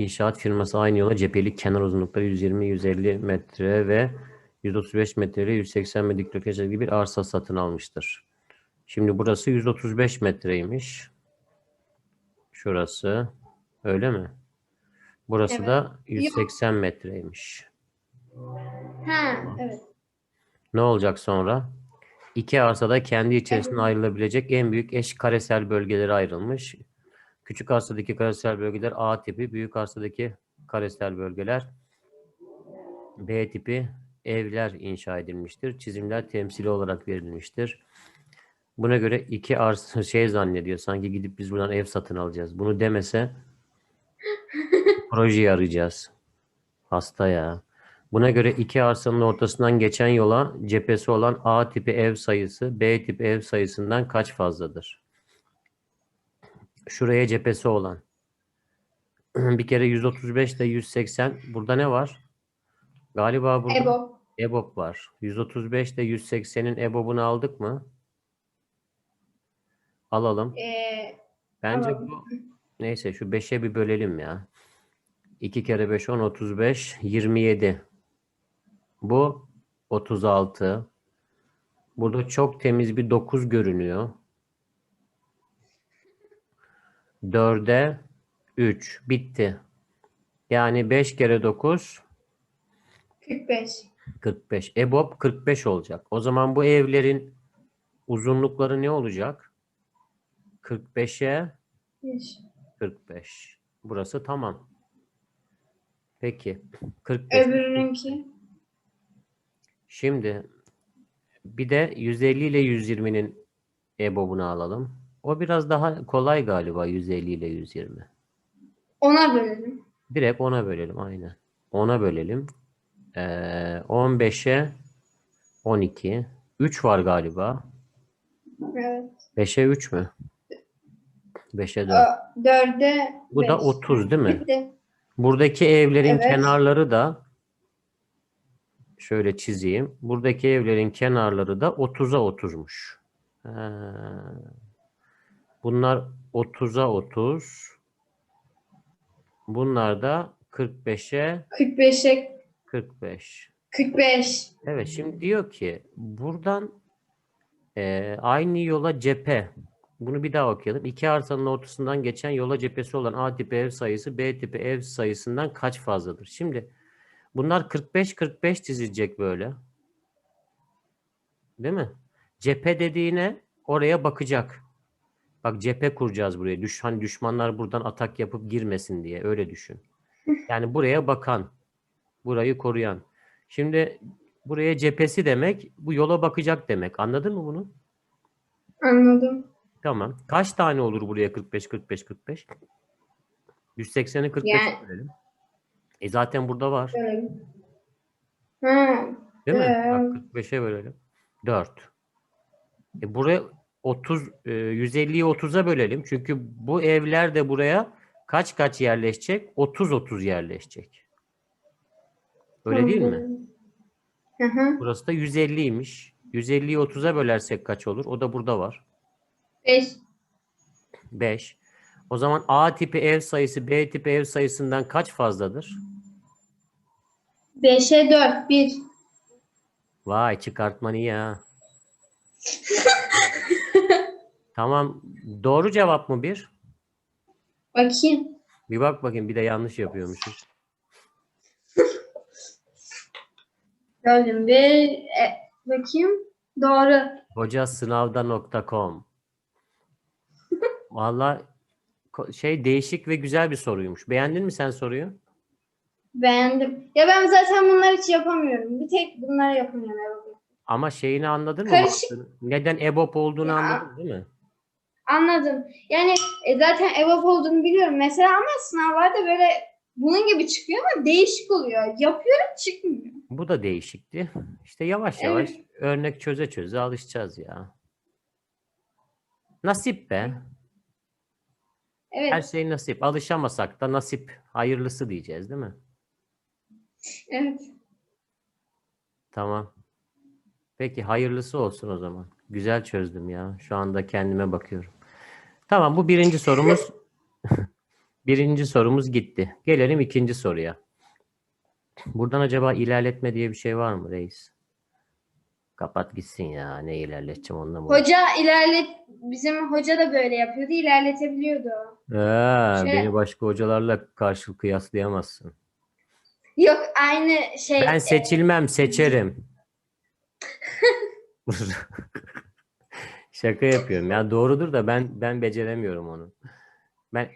İnşaat firması aynı yola cephelik kenar uzunlukları 120-150 metre ve 135 metre ile 180 metre dikdörtgen gibi bir arsa satın almıştır. Şimdi burası 135 metreymiş. Şurası. Öyle mi? Burası Evet. da 180 metreymiş. Ha, evet. Ne olacak sonra? İki arsada kendi içerisinde ayrılabilecek en büyük eş karesel bölgelere ayrılmış. Küçük arsadaki karesel bölgeler A tipi, büyük arsadaki karesel bölgeler B tipi evler inşa edilmiştir. Çizimler temsili olarak verilmiştir. Buna göre iki arsa şey zannediyor. Sanki gidip biz buradan ev satın alacağız. Bunu demese projeyi arayacağız. Hasta ya. Buna göre iki arsanın ortasından geçen yola cephesi olan A tipi ev sayısı B tipi ev sayısından kaç fazladır? Şuraya cephesi olan. Bir kere 135 ile 180. Burada ne var? Galiba burada EBO. EBOB var. 135 ile 180'in EBOB'unu aldık mı? Alalım. Ee, Bence Alalım. bu neyse şu 5'e bir bölelim ya. 2 kere 5 10 35 27. Bu 36. Burada çok temiz bir 9 görünüyor. 4'e 3 bitti. Yani 5 kere 9 45. 45. EBOB 45 olacak. O zaman bu evlerin uzunlukları ne olacak? 45'e 100. 45. Burası tamam. Peki. 45. Öbürününki. Şimdi bir de 150 ile 120'nin EBOB'unu alalım. O biraz daha kolay galiba 150 ile 120. Ona bölelim. Direkt ona bölelim aynen. Ona bölelim. Ee, 15'e 12. 3 var galiba. Evet. 5'e 3 mü? 5'e 4. Ö, Dörde Bu da beş. 30 değil mi? Bitti. Buradaki evlerin Evet. kenarları da şöyle çizeyim. Buradaki evlerin kenarları da 30'a 30'muş. Ha. Bunlar 30'a 30. Bunlar da 45'e 45'e 45. 45. Evet şimdi diyor ki buradan e, aynı yola cephe bunu bir daha okuyalım. İki arsanın ortasından geçen yola cephesi olan A tipi ev sayısı B tipi ev sayısından kaç fazladır? Şimdi bunlar 45-45 çizilecek böyle. Değil mi? Cephe dediğine oraya bakacak. Bak cephe kuracağız buraya. Düş, hani düşmanlar buradan atak yapıp girmesin diye öyle düşün. Yani buraya bakan, burayı koruyan. Şimdi buraya cephesi demek bu yola bakacak demek. Anladın mı bunu? Anladım. Tamam. Kaç tane olur buraya 45 45 45? 180'i 45 Yani- bölelim. E zaten burada var. Bölelim. Ha, Değil mi? Ee, Bak 45'e bölelim. 4. E buraya 30 e, 150'yi 30'a bölelim. Çünkü bu evler de buraya kaç kaç yerleşecek? 30 30 yerleşecek. Öyle değil mi? anladım. Hı hı. Burası da 150'ymiş. 150'yi 30'a bölersek kaç olur? O da burada var. 5. 5. O zaman A tipi ev sayısı B tipi ev sayısından kaç fazladır? 5'e 4. 1. Vay çıkartman iyi ha. Tamam. Doğru cevap mı bir? Bakayım. Bir bak bakayım bir de yanlış yapıyormuşuz. Gördüm. Bir. E, bakayım. Doğru. Hocasınavda.com Valla şey değişik ve güzel bir soruymuş. Beğendin mi sen soruyu? Beğendim. Ya ben zaten bunları hiç yapamıyorum. Bir tek bunları yapamıyorum. Ama şeyini anladın mı? Karışık. Neden EBOB olduğunu anladın değil mi? Anladım. Yani e, zaten EBOB olduğunu biliyorum mesela ama sınavlarda böyle bunun gibi çıkıyor ama değişik oluyor. Yapıyorum çıkmıyor. Bu da değişikti. İşte yavaş yavaş örnek çöze çöze alışacağız ya. Nasip be. Evet. Her şey nasip. Alışamasak da nasip. Hayırlısı diyeceğiz değil mi? Evet. Tamam. Peki hayırlısı olsun o zaman. Güzel çözdüm ya. Şu anda kendime bakıyorum. Tamam bu birinci sorumuz. Birinci sorumuz gitti. Gelelim ikinci soruya. Buradan acaba ilerletme diye bir şey var mı reis? Kapat gitsin ya. Ne ilerleteceğim onunla mı? Hoca ilerlet bizim hoca da böyle yapıyordu. ilerletebiliyordu. Ha, Şey- beni başka hocalarla karşı kıyaslayamazsın. Yok aynı şey. Ben seçilmem, seçerim. Şaka yapıyorum. Ya doğrudur da ben ben beceremiyorum onu.